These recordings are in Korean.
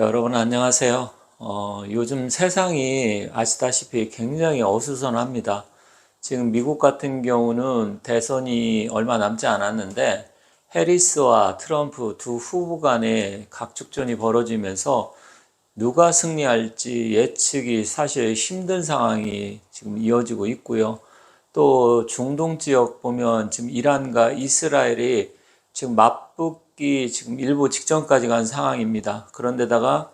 여러분 안녕하세요. 어, 요즘 세상이 아시다시피 굉장히 어수선합니다. 지금 미국 같은 경우는 대선이 얼마 남지 않았는데 해리스와 트럼프 두 후보 간의 각축전이 벌어지면서 누가 승리할지 예측이 사실 힘든 상황이 지금 이어지고 있고요. 또 중동 지역 보면 지금 이란과 이스라엘이 지금 맞붙 기 지금 일부 직전까지 간 상황입니다. 그런데다가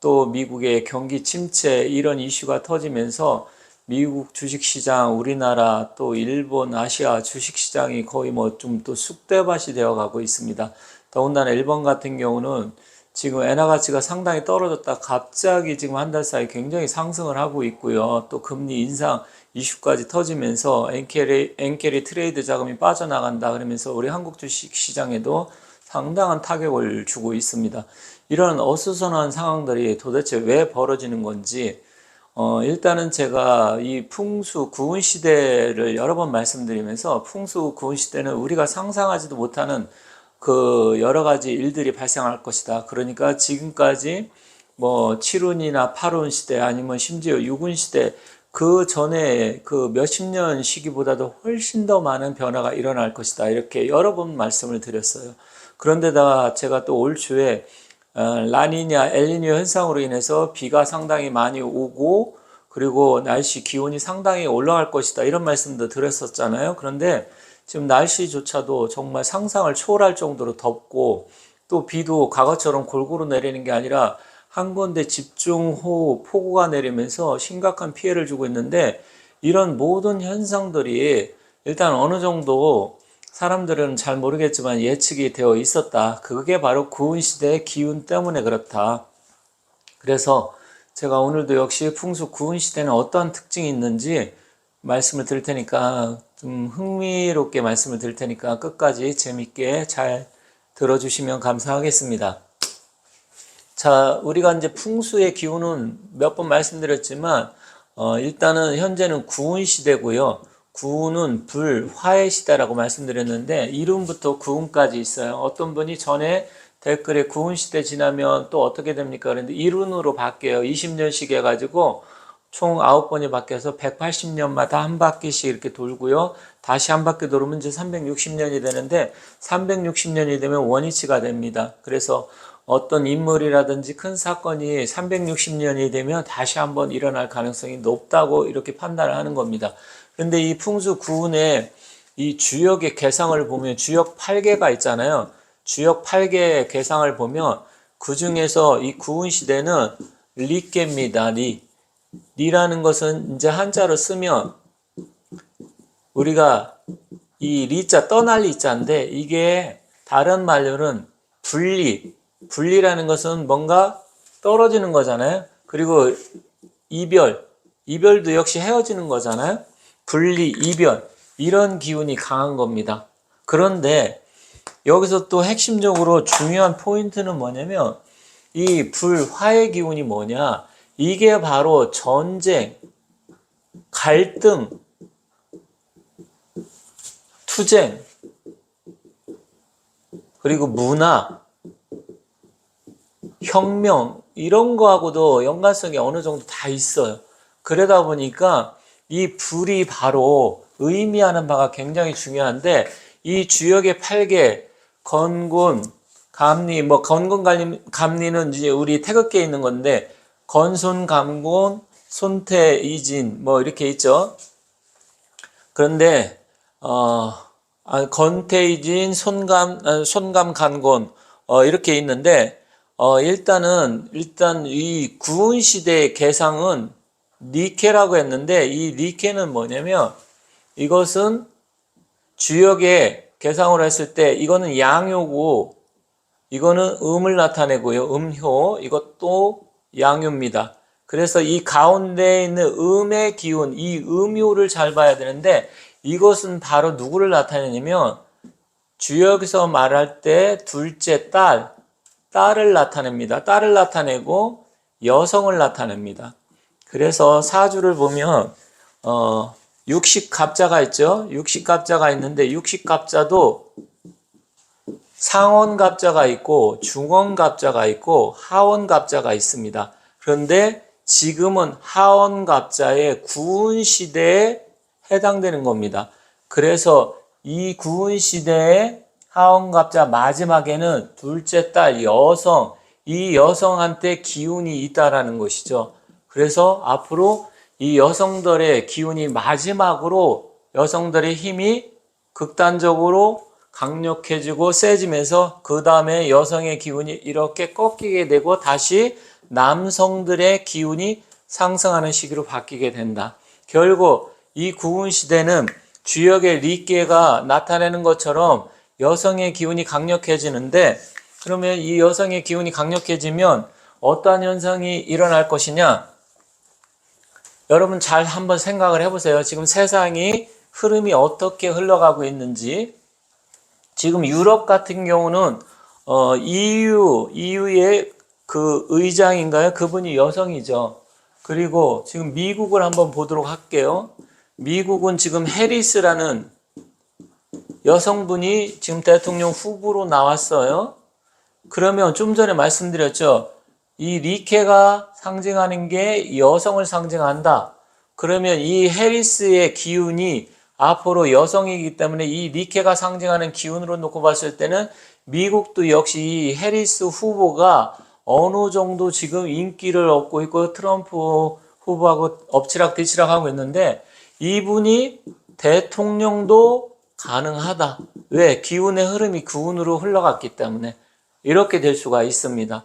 또 미국의 경기 침체 이런 이슈가 터지면서 미국 주식시장, 우리나라 또 일본, 아시아 주식시장이 거의 뭐 좀 또 쑥대밭이 되어 가고 있습니다. 더군다나 일본 같은 경우는 지금 엔화 가치가 상당히 떨어졌다 갑자기 지금 한 달 사이 굉장히 상승을 하고 있고요. 또 금리 인상 이슈까지 터지면서 엔캐리, 엔캐리 트레이드 자금이 빠져나간다 그러면서 우리 한국 주식 시장에도 상당한 타격을 주고 있습니다. 이런 어수선한 상황들이 도대체 왜 벌어지는 건지 어, 일단은 제가 이 풍수 구은 시대를 여러 번 말씀드리면서 풍수 구은 시대는 우리가 상상하지도 못하는 그 여러 가지 일들이 발생할 것이다. 그러니까 지금까지 뭐 7운이나 8운 시대 아니면 심지어 6운 시대 그 전에 그 몇십 년 시기보다도 훨씬 더 많은 변화가 일어날 것이다. 이렇게 여러 번 말씀을 드렸어요. 그런데다가 제가 또올 초에 어, 라니냐, 엘니뇨 현상으로 인해서 비가 상당히 많이 오고 그리고 날씨 기온이 상당히 올라갈 것이다. 이런 말씀도 드렸었잖아요. 그런데 지금 날씨조차도 정말 상상을 초월할 정도로 덥고 또 비도 과거처럼 골고루 내리는 게 아니라 한 군데 집중호우 폭우가 내리면서 심각한 피해를 주고 있는데 이런 모든 현상들이 일단 어느 정도 사람들은 잘 모르겠지만 예측이 되어 있었다. 그게 바로 구은 시대의 기운 때문에 그렇다. 그래서 제가 오늘도 역시 풍수 구은 시대는 어떠한 특징이 있는지 말씀을 드릴 테니까 좀 흥미롭게 말씀을 드릴 테니까 끝까지 재밌게 잘 들어주시면 감사하겠습니다. 자, 우리가 이제 풍수의 기운은 몇 번 말씀드렸지만, 어, 일단은 현재는 구운 시대고요. 구운은 불, 화의 시대라고 말씀드렸는데, 이름부터 구운까지 있어요. 어떤 분이 전에 댓글에 구운 시대 지나면 또 어떻게 됩니까? 그런데 이룬으로 바뀌어요. 20년씩 해가지고 총 9번이 바뀌어서 180년마다 한 바퀴씩 이렇게 돌고요. 다시 한 바퀴 돌으면 이제 360년이 되는데 360년이 되면 원위치가 됩니다. 그래서 어떤 인물이라든지 큰 사건이 360년이 되면 다시 한번 일어날 가능성이 높다고 이렇게 판단을 하는 겁니다. 그런데 이 풍수 구운의 이 주역의 개상을 보면 주역 8개가 있잖아요. 주역 8개의 개상을 보면 그 중에서 이 구운 시대는 리께입니다. 리. 리라는 것은 이제 한자로 쓰면 우리가 이 리자 떠날 리자인데 이게 다른 말로는 분리 분리라는 것은 뭔가 떨어지는 거잖아요. 그리고 이별 이별도 역시 헤어지는 거잖아요. 분리 이별 이런 기운이 강한 겁니다. 그런데 여기서 또 핵심적으로 중요한 포인트는 뭐냐면 이 불화의 기운이 뭐냐 이게 바로 전쟁, 갈등, 투쟁, 그리고 문화, 혁명, 이런 거하고도 연관성이 어느 정도 다 있어요. 그러다 보니까 이 불이 바로 의미하는 바가 굉장히 중요한데 이 주역의 8개, 건군, 감리, 뭐 건군 감리는 이제 우리 태극기에 있는 건데 건손 감곤 손태 이진 뭐 이렇게 있죠. 그런데 어 아, 건태 이진 손감 아, 손감 간곤 어 이렇게 있는데 어 일단은 일단 이 구은 시대의 개상은 니케라고 했는데 이 니케는 뭐냐면 이것은 주역의 개상으로 했을 때 이거는 양요고 이거는 음을 나타내고요. 음효 이것도 양유입니다. 그래서 이 가운데 있는 음의 기운, 이 음요를 잘 봐야 되는데 이것은 바로 누구를 나타내냐면 주역에서 말할 때 둘째 딸, 딸을 나타냅니다. 딸을 나타내고 여성을 나타냅니다. 그래서 사주를 보면 어, 육식갑자가 있죠. 육식갑자가 있는데 육식갑자도 상원갑자가 있고 중원갑자가 있고 하원갑자가 있습니다. 그런데 지금은 하원갑자의 구운 시대에 해당되는 겁니다. 그래서 이 구운 시대의 하원갑자 마지막에는 둘째 딸 여성, 이 여성한테 기운이 있다라는 것이죠. 그래서 앞으로 이 여성들의 기운이 마지막으로 여성들의 힘이 극단적으로 강력해지고 세지면서 그 다음에 여성의 기운이 이렇게 꺾이게 되고 다시 남성들의 기운이 상승하는 시기로 바뀌게 된다. 결국 이 구운 시대는 주역의 리께가 나타내는 것처럼 여성의 기운이 강력해지는데 그러면 이 여성의 기운이 강력해지면 어떠한 현상이 일어날 것이냐? 여러분 잘 한번 생각을 해보세요. 지금 세상이 흐름이 어떻게 흘러가고 있는지. 지금 유럽 같은 경우는 어, EU, EU의 그 의장인가요? 그분이 여성이죠. 그리고 지금 미국을 한번 보도록 할게요. 미국은 지금 해리스라는 여성분이 지금 대통령 후보로 나왔어요. 그러면 좀 전에 말씀드렸죠. 이 리케가 상징하는 게 여성을 상징한다. 그러면 이 해리스의 기운이 앞으로 여성이기 때문에 이 리케가 상징하는 기운으로 놓고 봤을 때는 미국도 역시 이 해리스 후보가 어느 정도 지금 인기를 얻고 있고 트럼프 후보하고 엎치락 뒤치락 하고 있는데 이분이 대통령도 가능하다. 왜? 기운의 흐름이 그운으로 흘러갔기 때문에 이렇게 될 수가 있습니다.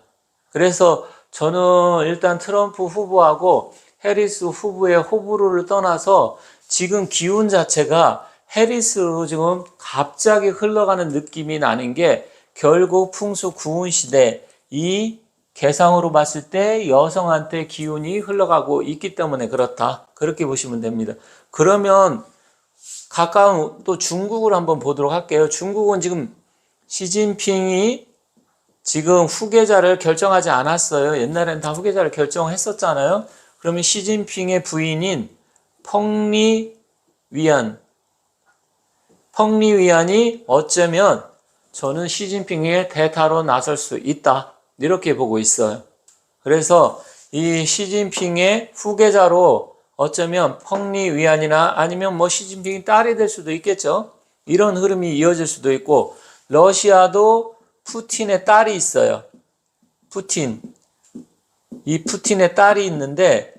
그래서 저는 일단 트럼프 후보하고 해리스 후보의 호불호를 떠나서 지금 기운 자체가 해리스로 지금 갑자기 흘러가는 느낌이 나는 게 결국 풍수 구운 시대 이 개상으로 봤을 때 여성한테 기운이 흘러가고 있기 때문에 그렇다. 그렇게 보시면 됩니다. 그러면 가까운 또 중국을 한번 보도록 할게요. 중국은 지금 시진핑이 지금 후계자를 결정하지 않았어요. 옛날엔 다 후계자를 결정했었잖아요. 그러면 시진핑의 부인인 펑리 위안, 펑리 위안이 어쩌면 저는 시진핑의 대타로 나설 수 있다. 이렇게 보고 있어요. 그래서 이 시진핑의 후계자로 어쩌면 펑리 위안이나 아니면 뭐 시진핑이 딸이 될 수도 있겠죠. 이런 흐름이 이어질 수도 있고 러시아도 푸틴의 딸이 있어요. 푸틴. 이 푸틴의 딸이 있는데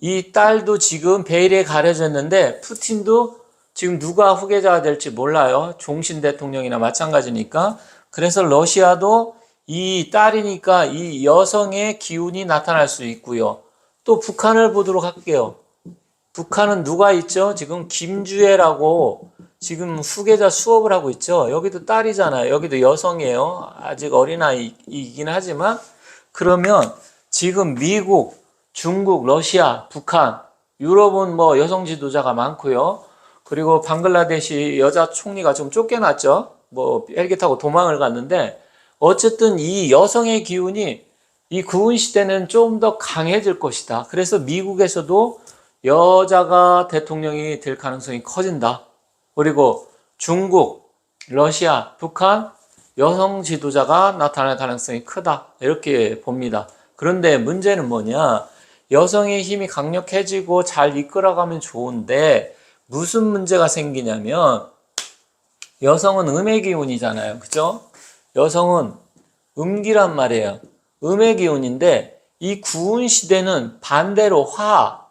이 딸도 지금 베일에 가려졌는데 푸틴도 지금 누가 후계자가 될지 몰라요. 종신 대통령이나 마찬가지니까. 그래서 러시아도 이 딸이니까 이 여성의 기운이 나타날 수 있고요. 또 북한을 보도록 할게요. 북한은 누가 있죠? 지금 김주애라고 지금 후계자 수업을 하고 있죠. 여기도 딸이잖아요. 여기도 여성이에요. 아직 어린아이이긴 하지만 그러면 지금 미국, 중국, 러시아, 북한, 유럽은 뭐 여성 지도자가 많고요. 그리고 방글라데시 여자 총리가 좀 쫓겨났죠. 뭐 헬기 타고 도망을 갔는데 어쨌든 이 여성의 기운이 이 구은 시대는 좀 더 강해질 것이다. 그래서 미국에서도 여자가 대통령이 될 가능성이 커진다. 그리고 중국, 러시아, 북한 여성 지도자가 나타날 가능성이 크다. 이렇게 봅니다. 그런데 문제는 뭐냐? 여성의 힘이 강력해지고 잘 이끌어가면 좋은데 무슨 문제가 생기냐면 여성은 음의 기운이잖아요. 그죠? 여성은 음기란 말이에요. 음의 기운인데 이 구운 시대는 반대로 화,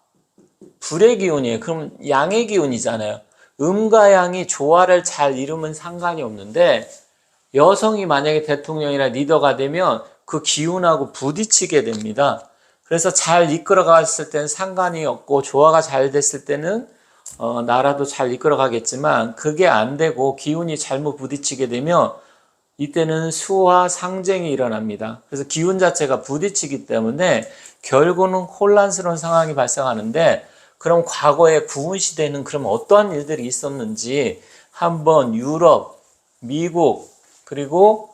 불의 기운이에요. 그럼 양의 기운이잖아요. 음과 양이 조화를 잘 이루면 상관이 없는데 여성이 만약에 대통령이나 리더가 되면 그 기운하고 부딪히게 됩니다. 그래서 잘 이끌어 갔을 때는 상관이 없고 조화가 잘 됐을 때는 어, 나라도 잘 이끌어 가겠지만 그게 안 되고 기운이 잘못 부딪히게 되면 이때는 수화 상쟁이 일어납니다. 그래서 기운 자체가 부딪히기 때문에 결국은 혼란스러운 상황이 발생하는데 그럼 과거의 구운 시대는 그럼 어떠한 일들이 있었는지 한번 유럽, 미국, 그리고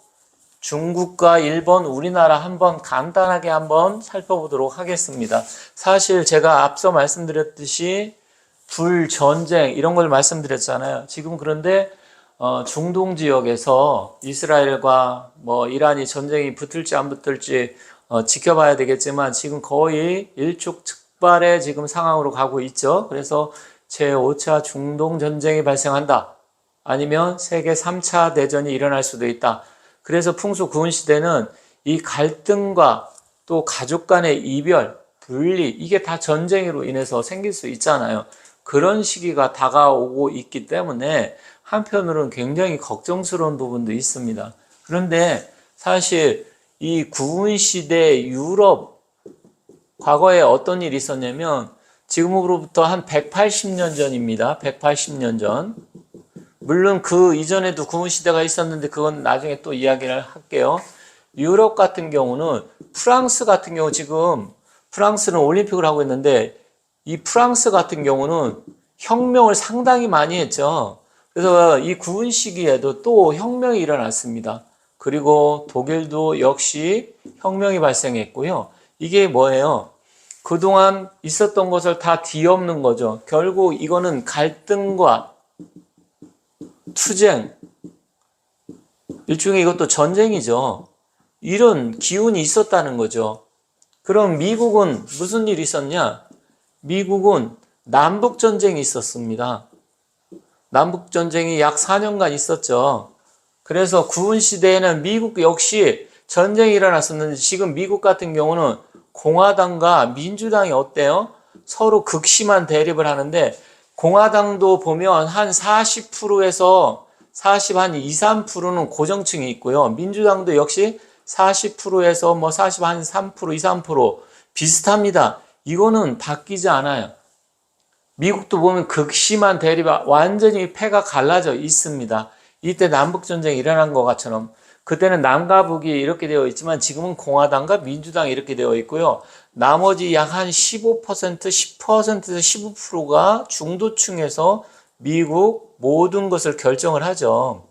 중국과 일본, 우리나라 한번 간단하게 한번 살펴보도록 하겠습니다. 사실 제가 앞서 말씀드렸듯이 불, 전쟁 이런 걸 말씀드렸잖아요. 지금 그런데 어, 중동 지역에서 이스라엘과 뭐 이란이 전쟁이 붙을지 안 붙을지 어, 지켜봐야 되겠지만 지금 거의 일촉 즉발의 지금 상황으로 가고 있죠. 그래서 제5차 중동 전쟁이 발생한다. 아니면 세계 3차 대전이 일어날 수도 있다. 그래서 풍수 구은 시대는 이 갈등과 또 가족 간의 이별, 분리, 이게 다 전쟁으로 인해서 생길 수 있잖아요. 그런 시기가 다가오고 있기 때문에 한편으로는 굉장히 걱정스러운 부분도 있습니다. 그런데 사실 이 구은 시대 유럽 과거에 어떤 일이 있었냐면 지금으로부터 한 180년 전입니다. 180년 전. 물론 그 이전에도 구은 시대가 있었는데 그건 나중에 또 이야기를 할게요. 유럽 같은 경우는 프랑스 같은 경우 지금 프랑스는 올림픽을 하고 있는데 이 프랑스 같은 경우는 혁명을 상당히 많이 했죠. 그래서 이 구은 시기에도 또 혁명이 일어났습니다. 그리고 독일도 역시 혁명이 발생했고요. 이게 뭐예요? 그동안 있었던 것을 다 뒤엎는 거죠. 결국 이거는 갈등과 투쟁, 일종의 이것도 전쟁이죠. 이런 기운이 있었다는 거죠. 그럼 미국은 무슨 일이 있었냐? 미국은 남북 전쟁이 있었습니다. 남북 전쟁이 약 4년간 있었죠. 그래서 구은 시대에는 미국 역시 전쟁이 일어났었는데 지금 미국 같은 경우는 공화당과 민주당이 어때요? 서로 극심한 대립을 하는데 공화당도 보면 한 40%에서 40, 한 2, 3%는 고정층이 있고요. 민주당도 역시 40%에서 뭐 40, 한 3%, 2, 3% 비슷합니다. 이거는 바뀌지 않아요. 미국도 보면 극심한 대립, 완전히 패가 갈라져 있습니다. 이때 남북전쟁이 일어난 것처럼 그때는 남과 북이 이렇게 되어 있지만 지금은 공화당과 민주당이 이렇게 되어 있고요. 나머지 약 한 15%, 10%에서 15%가 중도층에서 미국 모든 것을 결정을 하죠.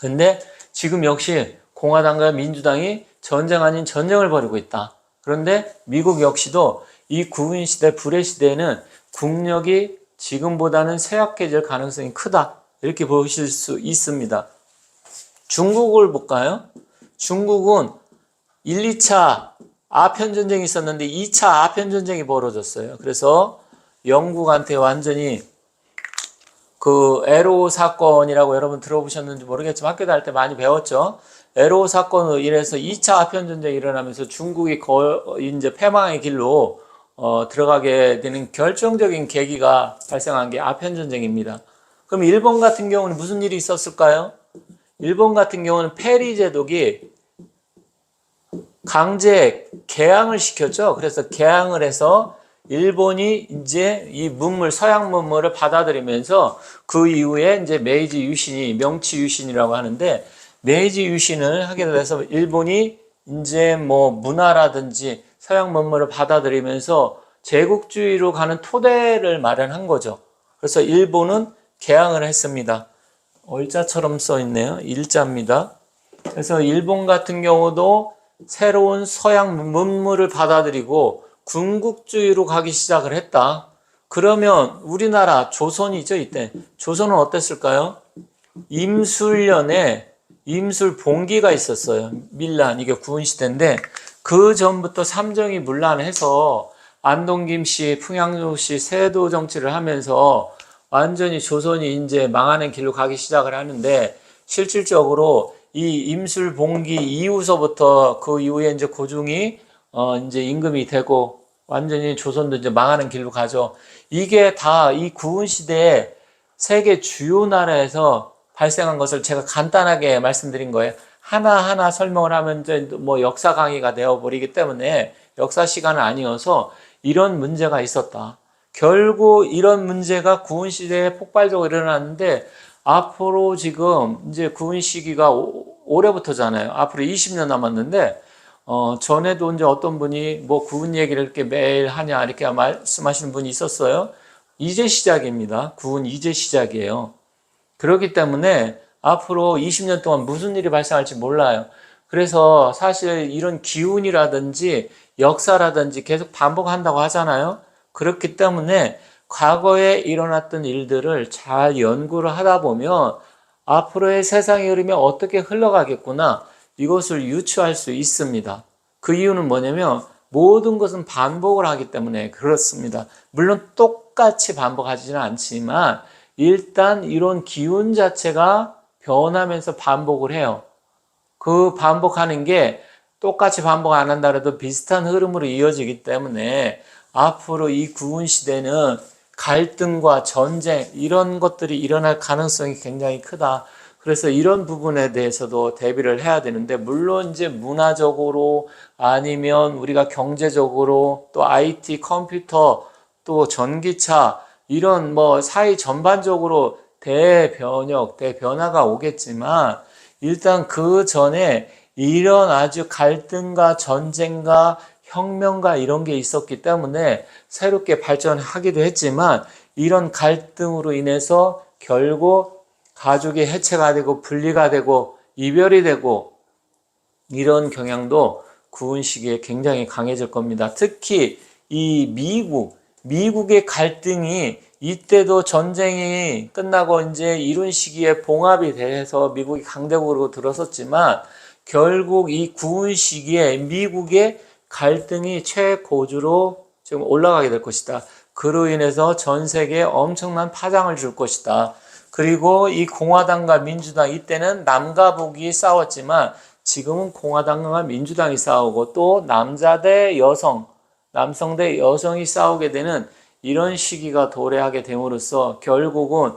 근데 지금 역시 공화당과 민주당이 전쟁 아닌 전쟁을 벌이고 있다. 그런데 미국 역시도 이 구인 시대, 불의 시대에는 국력이 지금보다는 쇠약해질 가능성이 크다. 이렇게 보실 수 있습니다. 중국을 볼까요? 중국은 1, 2차 아편 전쟁이 있었는데 2차 아편 전쟁이 벌어졌어요. 그래서 영국한테 완전히 그 에로 사건이라고 여러분 들어보셨는지 모르겠지만 학교 다닐 때 많이 배웠죠. 에로 사건으로 인해서 2차 아편 전쟁이 일어나면서 중국이 거의 이제 패망의 길로 어, 들어가게 되는 결정적인 계기가 발생한 게 아편 전쟁입니다. 그럼 일본 같은 경우는 무슨 일이 있었을까요? 일본 같은 경우는 페리 제독이 강제 개항을 시켰죠. 그래서 개항을 해서 일본이 이제 이 문물 서양 문물을 받아들이면서 그 이후에 이제 메이지 유신이 명치 유신이라고 하는데 메이지 유신을 하게 돼서 일본이 이제 뭐 문화라든지 서양 문물을 받아들이면서 제국주의로 가는 토대를 마련한 거죠. 그래서 일본은 개항을 했습니다. 얼자처럼 써 있네요. 일자입니다. 그래서 일본 같은 경우도 새로운 서양 문물을 받아들이고 군국주의로 가기 시작을 했다. 그러면 우리나라 조선이죠, 이때. 조선은 어땠을까요? 임술년에 임술 봉기가 있었어요. 밀란, 이게 구은 시대인데, 그 전부터 삼정이 문란해서 안동 김 씨, 풍양조 씨 세도 정치를 하면서 완전히 조선이 이제 망하는 길로 가기 시작을 하는데 실질적으로 이 임술 봉기 이후서부터 그 이후에 이제 고중이 어 이제 임금이 되고 완전히 조선도 이제 망하는 길로 가죠. 이게 다 이 구은 시대에 세계 주요 나라에서 발생한 것을 제가 간단하게 말씀드린 거예요. 하나하나 설명을 하면 이제 뭐 역사 강의가 되어 버리기 때문에 역사 시간은 아니어서 이런 문제가 있었다. 결국 이런 문제가 구은 시대에 폭발적으로 일어났는데 앞으로 지금 이제 구은 시기가 올해부터잖아요. 앞으로 20년 남았는데 어 전에도 이제 어떤 분이 뭐 구은 얘기를 이렇게 매일 하냐 이렇게 말씀하시는 분이 있었어요. 이제 시작입니다. 구은 이제 시작이에요. 그렇기 때문에 앞으로 20년 동안 무슨 일이 발생할지 몰라요. 그래서 사실 이런 기운이라든지 역사라든지 계속 반복한다고 하잖아요. 그렇기 때문에 과거에 일어났던 일들을 잘 연구를 하다 보면 앞으로의 세상의 흐름이 어떻게 흘러가겠구나 이것을 유추할 수 있습니다. 그 이유는 뭐냐면 모든 것은 반복을 하기 때문에 그렇습니다. 물론 똑같이 반복하지는 않지만 일단 이런 기운 자체가 변하면서 반복을 해요. 그 반복하는 게 똑같이 반복 안 한다 해도 비슷한 흐름으로 이어지기 때문에 앞으로 이 구운 시대는 갈등과 전쟁 이런 것들이 일어날 가능성이 굉장히 크다. 그래서 이런 부분에 대해서도 대비를 해야 되는데 물론 이제 문화적으로 아니면 우리가 경제적으로 또 IT 컴퓨터 또 전기차 이런 뭐 사회 전반적으로 대변혁 대변화가 오겠지만 일단 그 전에 이런 아주 갈등과 전쟁과 혁명과 이런 게 있었기 때문에 새롭게 발전하기도 했지만 이런 갈등으로 인해서 결국 가족이 해체가 되고 분리가 되고 이별이 되고 이런 경향도 구은 시기에 굉장히 강해질 겁니다. 특히 이 미국, 미국의 갈등이 이때도 전쟁이 끝나고 이제 이런 시기에 봉합이 돼서 미국이 강대국으로 들어섰지만 결국 이 구은 시기에 미국의 갈등이 최고주로 지금 올라가게 될 것이다. 그로 인해서 전 세계에 엄청난 파장을 줄 것이다. 그리고 이 공화당과 민주당 이때는 남과 북이 싸웠지만 지금은 공화당과 민주당이 싸우고 또 남자 대 여성, 남성 대 여성이 싸우게 되는 이런 시기가 도래하게 됨으로써 결국은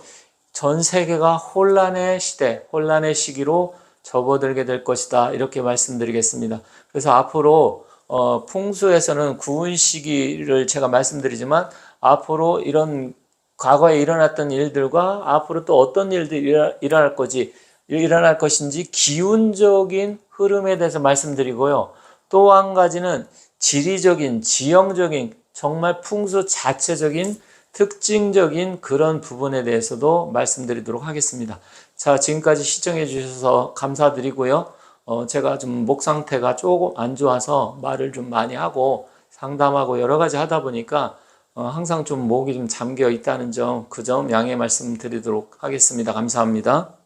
전 세계가 혼란의 시대, 혼란의 시기로 접어들게 될 것이다. 이렇게 말씀드리겠습니다. 그래서 앞으로 어, 풍수에서는 구운 시기를 제가 말씀드리지만 앞으로 이런 과거에 일어났던 일들과 앞으로 또 어떤 일들이 일어- 일어날 거지 일어날 것인지 기운적인 흐름에 대해서 말씀드리고요. 또 한 가지는 지리적인 지형적인 정말 풍수 자체적인 특징적인 그런 부분에 대해서도 말씀드리도록 하겠습니다. 자, 지금까지 시청해 주셔서 감사드리고요. 어, 제가 좀 목 상태가 조금 안 좋아서 말을 좀 많이 하고 상담하고 여러 가지 하다 보니까 어, 항상 좀 목이 좀 잠겨 있다는 점, 그 점 양해 말씀드리도록 하겠습니다. 감사합니다.